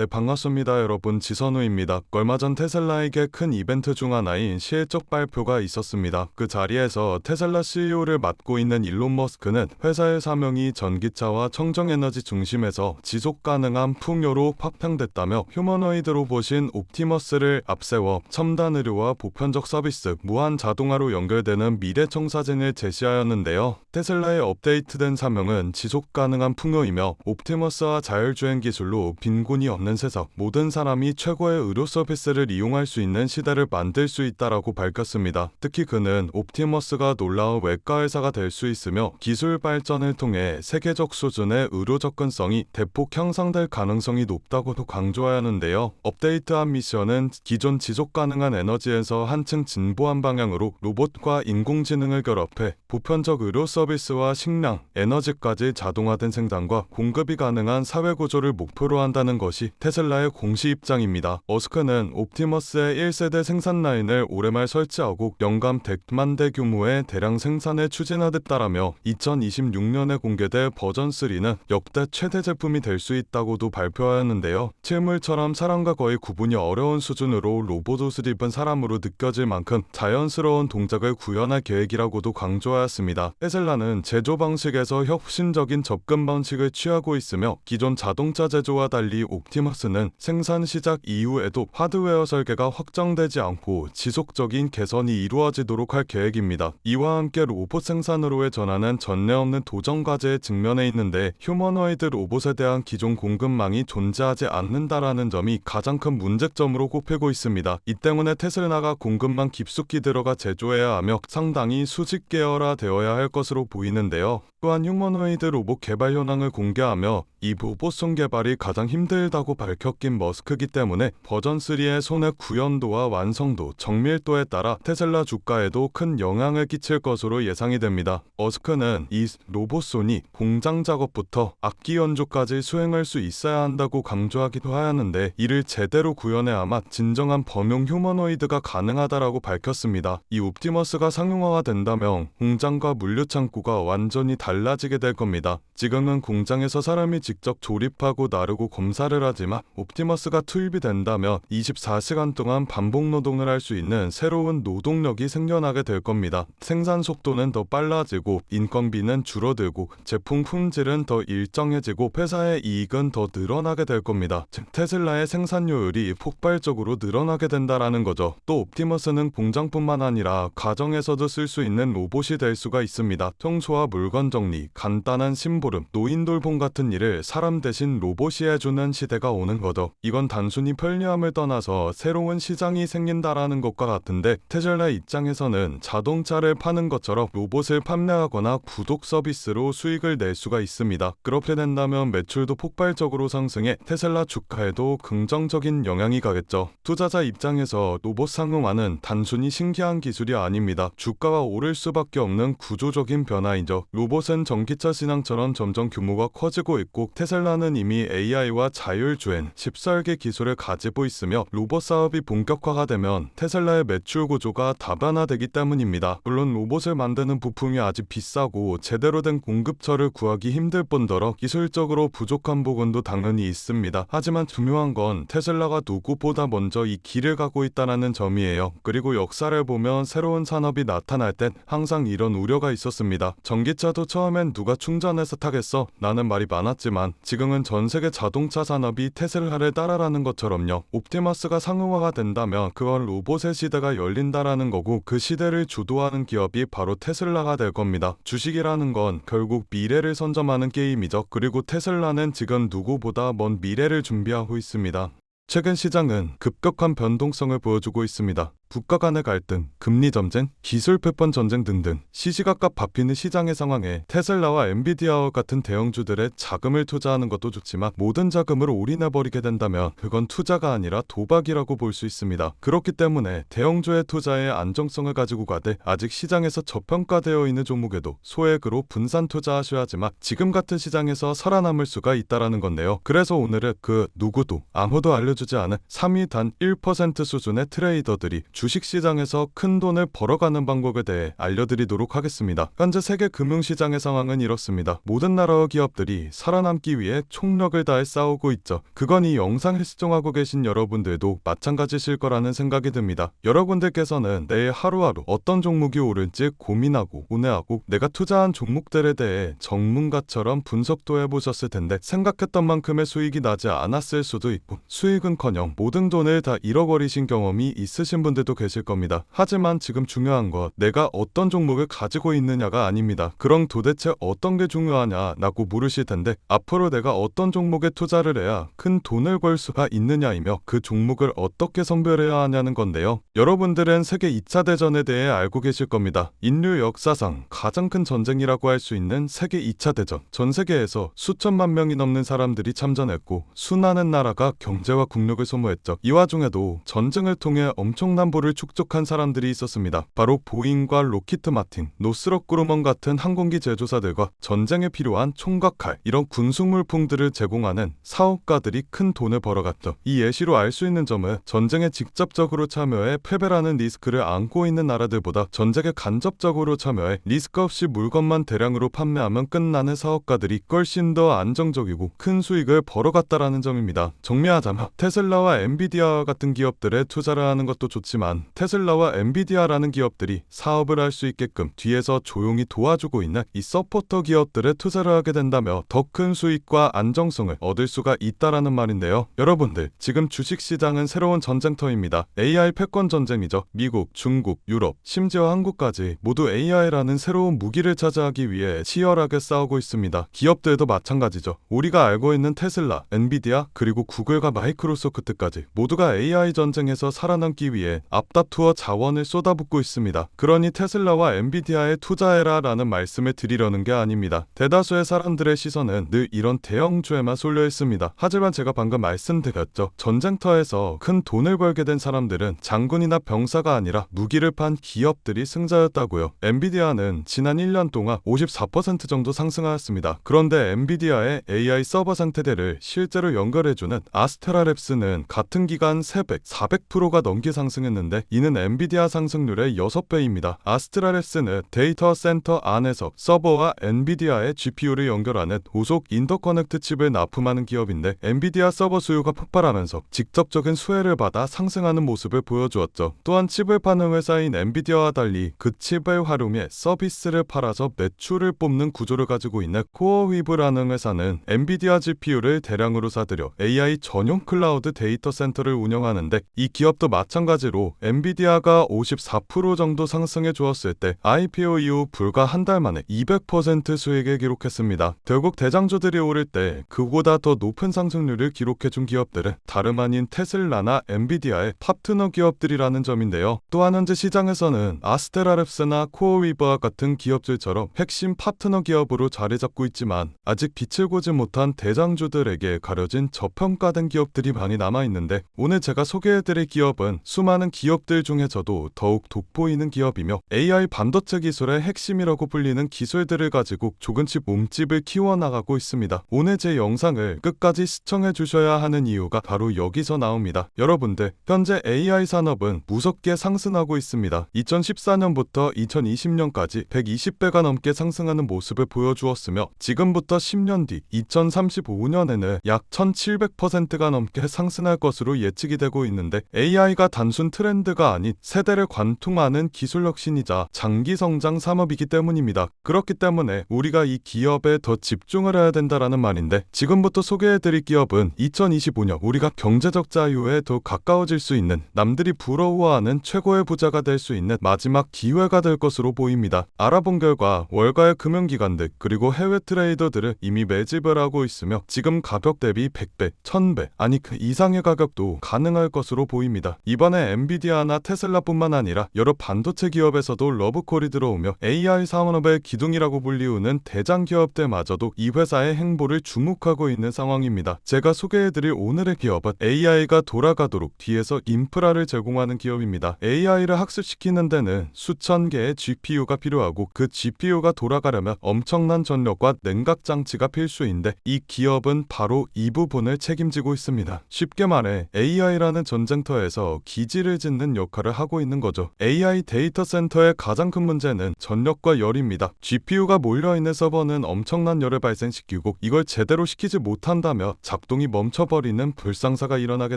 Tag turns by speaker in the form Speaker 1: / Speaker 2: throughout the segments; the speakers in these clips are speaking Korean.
Speaker 1: 네, 반갑습니다, 여러분. 지선우입니다. 얼마 전 테슬라에게 큰 이벤트 중 하나인 실적 발표가 있었습니다. 그 자리에서 테슬라 CEO를 맡고 있는 일론 머스크는 회사의 사명이 전기차와 청정에너지 중심에서 지속 가능한 풍요로 확장됐다며 휴머노이드로 보신 옵티머스를 앞세워 첨단 의료와 보편적 서비스, 무한 자동화로 연결되는 미래 청사진을 제시하였는데요. 테슬라의 업데이트된 사명은 지속 가능한 풍요이며 옵티머스와 자율주행 기술로 빈곤이 없는 세상, 모든 사람이 최고의 의료 서비스를 이용할 수 있는 시대를 만들 수 있다라고 밝혔습니다. 특히 그는 옵티머스가 놀라운 외과 회사가 될 수 있으며 기술 발전을 통해 세계적 수준의 의료 접근성이 대폭 향상될 가능성이 높다고도 강조하였는데요. 업데이트한 미션은 기존 지속 가능한 에너지에서 한층 진보한 방향으로 로봇과 인공지능을 결합해 보편적 의료 서비스와 식량, 에너지까지 자동화된 생산과 공급이 가능한 사회 구조를 목표로 한다는 것이 테슬라의 공식 입장입니다. 머스크는 옵티머스의 1세대 생산 라인을 올해 말 설치하고 연간 100만 대 규모의 대량 생산을 추진하겠다라며 2026년에 공개될 버전 3는 역대 최대 제품이 될 수 있다고도 발표하였는데요. 실물처럼 사람과 거의 구분이 어려운 수준으로 로봇 옷을 입은 사람으로 느껴질 만큼 자연스러운 동작을 구현할 계획이라고도 강조하였습니다. 테슬라는 제조 방식에서 혁신적인 접근 방식을 취하고 있으며 기존 자동차 제조와 달리 옵티머스 는 생산 시작 이후에도 하드웨어 설계가 확정되지 않고 지속적인 개선이 이루어지도록 할 계획입니다. 이와 함께 로봇 생산으로의 전환은 전례 없는 도전 과제에 직면해 있는데 휴머노이드 로봇에 대한 기존 공급망이 존재하지 않는다라는 점이 가장 큰 문제점으로 꼽히고 있습니다. 이 때문에 테슬라가 공급망 깊숙이 들어가 제조해야 하며 상당히 수직 계열화 되어야 할 것으로 보이는데요. 또한 휴머노이드 로봇 개발 현황을 공개하며 이 로봇송 개발이 가장 힘들다고 밝혔긴 머스크기 때문에 버전 3의 손의 구현도와 완성도, 정밀도에 따라 테슬라 주가에도 큰 영향을 끼칠 것으로 예상이 됩니다. 머스크는 이 로봇손이 공장 작업부터 악기 연주까지 수행할 수 있어야 한다고 강조하기도 하였는데 이를 제대로 구현해야만 진정한 범용 휴머노이드가 가능하다라고 밝혔습니다. 이 옵티머스가 상용화가 된다면 공장과 물류 창고가 완전히 달라지게 될 겁니다. 지금은 공장에서 사람이 직접 조립하고 나르고 검사를 하지만 옵티머스가 투입이 된다면 24시간 동안 반복 노동을 할 수 있는 새로운 노동력이 생겨나게 될 겁니다. 생산 속도는 더 빨라지고 인건비는 줄어들고 제품 품질은 더 일정해지고 회사의 이익은 더 늘어나게 될 겁니다. 즉 테슬라의 생산료율이 폭발적으로 늘어나게 된다라는 거죠. 또 옵티머스는 공장뿐만 아니라 가정에서도 쓸 수 있는 로봇이 될 수가 있습니다. 청소와 물건 정 리, 간단한 심부름, 노인 돌봄 같은 일을 사람 대신 로봇이 해주는 시대가 오는 거죠. 이건 단순히 편리함을 떠나서 새로운 시장이 생긴다라는 것과 같은데 테슬라 입장에서는 자동차를 파는 것처럼 로봇을 판매하거나 구독 서비스로 수익을 낼 수가 있습니다. 그렇게 된다면 매출도 폭발적으로 상승해 테슬라 주가에도 긍정적인 영향이 가겠죠. 투자자 입장에서 로봇 상용화는 단순히 신기한 기술이 아닙니다. 주가가 오를 수밖에 없는 구조적인 변화이죠. 로봇 은 전기차 시장처럼 점점 규모가 커지고 있고 테슬라는 이미 AI와 자율주행, 십설계 기술을 가지고 있으며 로봇 사업이 본격화가 되면 테슬라의 매출 구조가 다변화되기 때문입니다. 물론 로봇을 만드는 부품이 아직 비싸고 제대로 된 공급처를 구하기 힘들 뿐더러 기술적으로 부족한 부분도 당연히 있습니다. 하지만 중요한 건 테슬라가 누구보다 먼저 이 길을 가고 있다는 점이에요. 그리고 역사를 보면 새로운 산업이 나타날 땐 항상 이런 우려가 있었습니다. 전기차도 처음 엔 누가 충전해서 타겠어? 나는 말이 많았지만 지금은 전 세계 자동차 산업이 테슬라를 따라라는 것처럼요. 옵티머스가 상용화가 된다면 그건 로봇의 시대가 열린다라는 거고 그 시대를 주도하는 기업이 바로 테슬라가 될 겁니다. 주식이라는 건 결국 미래를 선점하는 게임이죠. 그리고 테슬라는 지금 누구보다 먼 미래를 준비하고 있습니다. 최근 시장은 급격한 변동성을 보여주고 있습니다. 국가 간의 갈등, 금리 전쟁, 기술 패권 전쟁 등등 시시각각 바뀌는 시장의 상황에 테슬라와 엔비디아와 같은 대형주들의 자금을 투자하는 것도 좋지만 모든 자금을 올인해버리게 된다면 그건 투자가 아니라 도박이라고 볼 수 있습니다. 그렇기 때문에 대형주의 투자의 안정성을 가지고 가되 아직 시장에서 저평가되어 있는 종목에도 소액으로 분산 투자하셔야지만 지금 같은 시장에서 살아남을 수가 있다라는 건데요. 그래서 오늘은 그 누구도 아무도 알려주지 않은 3위 단 1% 수준의 트레이더들이 주식시장에서 큰 돈을 벌어가는 방법에 대해 알려드리도록 하겠습니다. 현재 세계 금융시장의 상황은 이렇습니다. 모든 나라와 기업들이 살아남기 위해 총력을 다해 싸우고 있죠. 그건 이 영상을 시청하고 계신 여러분들도 마찬가지실 거라는 생각이 듭니다. 여러분들께서는 내일 하루하루 어떤 종목이 오를지 고민하고 고뇌하고 내가 투자한 종목들에 대해 전문가처럼 분석도 해보셨을 텐데 생각했던 만큼의 수익이 나지 않았을 수도 있고 수익은커녕 모든 돈을 다 잃어버리신 경험이 있으신 분들도 계실 겁니다. 하지만 지금 중요한 것 내가 어떤 종목을 가지고 있느냐가 아닙니다. 그럼 도대체 어떤 게 중요하냐라고 물으실 텐데 앞으로 내가 어떤 종목에 투자를 해야 큰 돈을 벌 수가 있느냐이며 그 종목을 어떻게 선별해야 하냐는 건데요. 여러분들은 세계 2차 대전에 대해 알고 계실 겁니다. 인류 역사상 가장 큰 전쟁이라고 할 수 있는 세계 2차 대전. 전 세계에서 수천만 명이 넘는 사람들이 참전했고 수많은 나라가 경제와 국력을 소모했죠. 이 와중에도 전쟁을 통해 엄청난 부를 축적한 사람들이 있었습니다. 바로 보잉과 로키트 마틴, 노스럽 그루먼 같은 항공기 제조사들과 전쟁에 필요한 총과 칼 이런 군수물품들을 제공하는 사업가들이 큰 돈을 벌어갔죠. 이 예시로 알 수 있는 점은 전쟁에 직접적으로 참여해 패배라는 리스크를 안고 있는 나라들보다 전쟁에 간접적으로 참여해 리스크 없이 물건만 대량으로 판매하면 끝나는 사업가들이 훨씬 더 안정적이고 큰 수익을 벌어갔다라는 점입니다. 정리하자면 테슬라와 엔비디아 같은 기업들에 투자를 하는 것도 좋지만 테슬라와 엔비디아라는 기업들이 사업을 할 수 있게끔 뒤에서 조용히 도와주고 있는 이 서포터 기업들에 투자를 하게 된다면 더큰 수익과 안정성을 얻을 수가 있다라는 말인데요. 여러분들 지금 주식 시장은 새로운 전쟁터입니다. AI 패권 전쟁이죠. 미국, 중국, 유럽, 심지어 한국까지 모두 AI라는 새로운 무기를 차지하기 위해 치열하게 싸우고 있습니다. 기업들도 마찬가지죠. 우리가 알고 있는 테슬라, 엔비디아, 그리고 구글과 마이크로소프트까지 모두가 AI 전쟁에서 살아남기 위해 앞다투어 자원을 쏟아붓고 있습니다. 그러니 테슬라와 엔비디아에 투자해라라는 말씀을 드리려는 게 아닙니다. 대다수의 사람들의 시선은 늘 이런 대형주에만 쏠려 있습니다. 하지만 제가 방금 말씀드렸죠. 전쟁터에서 큰 돈을 벌게 된 사람들은 장군이나 병사가 아니라 무기를 판 기업들이 승자였다고요. 엔비디아는 지난 1년 동안 54% 정도 상승하였습니다. 그런데 엔비디아의 AI 서버 상태대를 실제로 연결해주는 아스테라 랩스는 같은 기간 300, 400%가 넘게 상승했는데 이는 엔비디아 상승률의 6배입니다. 아스테라랩스는 데이터 센터 안에서 서버와 엔비디아의 GPU를 연결하는 우속 인터커넥트 칩을 납품하는 기업인데 엔비디아 서버 수요가 폭발하면서 직접적인 수혜를 받아 상승하는 모습을 보여주었죠. 또한 칩을 파는 회사인 엔비디아와 달리 그 칩을 활용해 서비스를 팔아서 매출을 뽑는 구조를 가지고 있는 코어위브라는 회사는 엔비디아 GPU를 대량으로 사들여 AI 전용 클라우드 데이터 센터를 운영하는데 이 기업도 마찬가지로 엔비디아가 54% 정도 상승해 주었을 때 IPO 이후 불과 한 달 만에 200% 수익을 기록했습니다. 결국 대장주들이 오를 때 그보다 더 높은 상승률을 기록해 준 기업들은 다름 아닌 테슬라나 엔비디아의 파트너 기업들이라는 점인데요. 또한 현재 시장에서는 아스테라랩스나 코어위버와 같은 기업들처럼 핵심 파트너 기업으로 자리 잡고 있지만 아직 빛을 보지 못한 대장주들에게 가려진 저평가된 기업들이 많이 남아 있는데 오늘 제가 소개해드릴 기업은 수많은 기업들 중에서도 더욱 돋보이는 기업이며 AI 반도체 기술의 핵심이라고 불리는 기술들을 가지고 조금씩 몸집을 키워나가고 있습니다. 오늘 제 영상을 끝까지 시청해 주셔야 하는 이유가 바로 여기서 나옵니다. 여러분들 현재 AI 산업은 무섭게 상승하고 있습니다. 2014년부터 2020년까지 120배가 넘게 상승하는 모습을 보여주었으며 지금부터 10년 뒤 2035년에는 약 1700%가 넘게 상승할 것으로 예측이 되고 있는데 AI가 단순 트렌드 가 아닌 세대를 관통하는 기술 혁신이자 장기 성장 산업이기 때문입니다. 그렇기 때문에 우리가 이 기업에 더 집중을 해야 된다라는 말인데 지금부터 소개해드릴 기업은 2025년 우리가 경제적 자유에 더 가까워질 수 있는 남들이 부러워하는 최고의 부자가 될 수 있는 마지막 기회가 될 것으로 보입니다. 알아본 결과 월가의 금융기관들 그리고 해외 트레이더들은 이미 매집을 하고 있으며 지금 가격 대비 100배, 1000배 아니 그 이상의 가격도 가능할 것으로 보입니다. 이번에 엔비디 아나 테슬라뿐만 아니라 여러 반도체 기업에서도 러브콜이 들어오며 AI 산업의 기둥이라고 불리우는 대장 기업들마저도 이 회사의 행보를 주목하고 있는 상황입니다. 제가 소개해드릴 오늘의 기업은 AI가 돌아가도록 뒤에서 인프라를 제공하는 기업입니다. AI를 학습시키는 데는 수천 개의 GPU가 필요하고 그 GPU가 돌아가려면 엄청난 전력과 냉각 장치가 필수인데 이 기업은 바로 이 부분을 책임지고 있습니다. 쉽게 말해 AI라는 전쟁터에서 기지를 짓는 짓는 역할을 하고 있는 거죠. AI 데이터 센터의 가장 큰 문제는 전력과 열입니다. GPU가 몰려있는 서버는 엄청난 열을 발생시키고 이걸 제대로 시키지 못한다며 작동이 멈춰버리는 불상사가 일어나게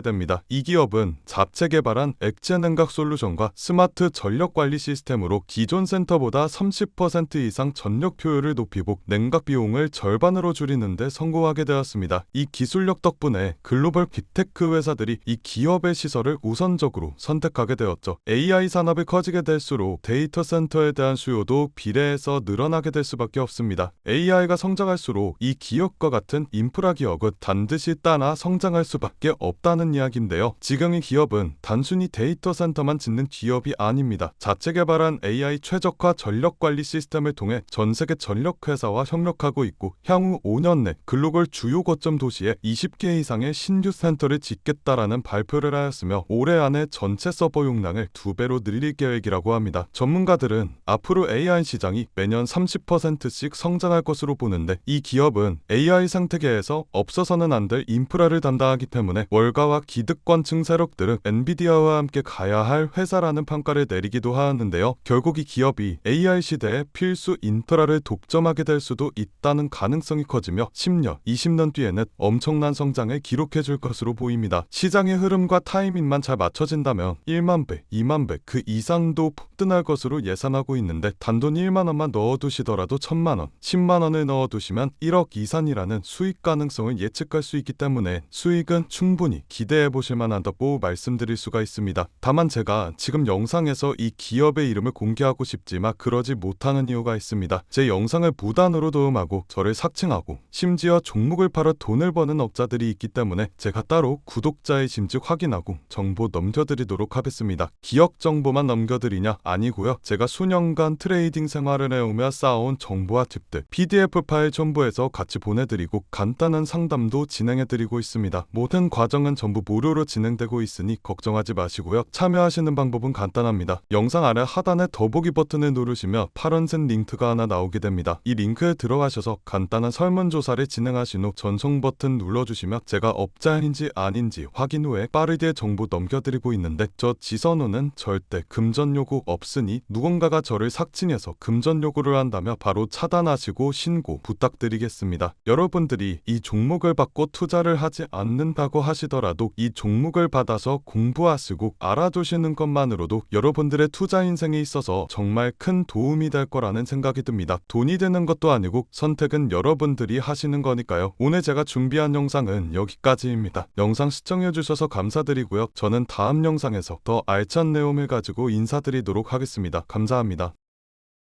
Speaker 1: 됩니다. 이 기업은 잡채 개발한 액체 냉각 솔루션과 스마트 전력 관리 시스템으로 기존 센터보다 30% 이상 전력 효율을 높이고 냉각 비용을 절반으로 줄이는데 성공하게 되었습니다. 이 기술력 덕분에 글로벌 빅테크 회사들이 이 기업의 시설을 우선적으로 선택 하게 되었죠. AI 산업이 커지게 될수록 데이터 센터에 대한 수요도 비례해서 늘어나게 될 수밖에 없습니다. AI가 성장할수록 이 기업과 같은 인프라 기업은 반드시 따라 성장할 수밖에 없다는 이야기인데요. 지금 이 기업은 단순히 데이터 센터만 짓는 기업이 아닙니다. 자체 개발한 AI 최적화 전력 관리 시스템을 통해 전 세계 전력 회사와 협력하고 있고 향후 5년 내 글로벌 주요 거점 도시에 20개 이상의 신규 센터를 짓겠다라는 발표를 하였으며 올해 안에 전체 서버 용량을 두 배로 늘릴 계획이라고 합니다. 전문가들은 앞으로 AI 시장이 매년 30%씩 성장할 것으로 보는데 이 기업은 AI 생태계에서 없어서는 안 될 인프라를 담당하기 때문에 월가와 기득권층 세력들은 엔비디아와 함께 가야 할 회사라는 평가를 내리기도 하였는데요. 결국 이 기업이 AI 시대에 필수 인프라를 독점하게 될 수도 있다는 가능성이 커지며 10년, 20년 뒤에는 엄청난 성장을 기록해 줄 것으로 보입니다. 시장의 흐름과 타이밍만 잘 맞춰진다면 1만 배, 2만 배, 그 이상도 폭등할 것으로 예상하고 있는데 단돈 1만 원만 넣어두시더라도 1천만 원, 10만 원을 넣어두시면 1억 이상이라는 수익 가능성을 예측할 수 있기 때문에 수익은 충분히 기대해 보실 만하다고 말씀드릴 수가 있습니다. 다만 제가 지금 영상에서 이 기업의 이름을 공개하고 싶지만 그러지 못하는 이유가 있습니다. 제 영상을 무단으로 도움하고 저를 삭칭하고 심지어 종목을 팔아 돈을 버는 업자들이 있기 때문에 제가 따로 구독자의 심지 확인하고 정보 넘겨드리도록 하겠습니다. 기업 정보만 넘겨드리냐? 아니고요. 제가 수년간 트레이딩 생활을 해오며 쌓아온 정보와 팁들 PDF 파일 첨부해서 같이 보내드리고 간단한 상담도 진행해드리고 있습니다. 모든 과정은 전부 무료로 진행되고 있으니 걱정하지 마시고요. 참여하시는 방법은 간단합니다. 영상 아래 하단에 더보기 버튼을 누르시면 파란색 링크가 하나 나오게 됩니다. 이 링크에 들어가셔서 간단한 설문조사를 진행하신 후 전송 버튼 눌러주시면 제가 업자인지 아닌지 확인 후에 빠르게 정보 넘겨드리고 있는데 저 지선호는 절대 금전 요구 없으니 누군가가 저를 삭칭해서 금전 요구를 한다며 바로 차단하시고 신고 부탁드리겠습니다. 여러분들이 이 종목을 받고 투자를 하지 않는다고 하시더라도 이 종목을 받아서 공부하시고 알아두시는 것만으로도 여러분들의 투자 인생에 있어서 정말 큰 도움이 될 거라는 생각이 듭니다. 돈이 되는 것도 아니고 선택은 여러분들이 하시는 거니까요. 오늘 제가 준비한 영상은 여기까지입니다. 영상 시청해주셔서 감사드리고요. 저는 다음 영상에서 더 알찬 내용을 가지고 인사드리도록 하겠습니다. 감사합니다.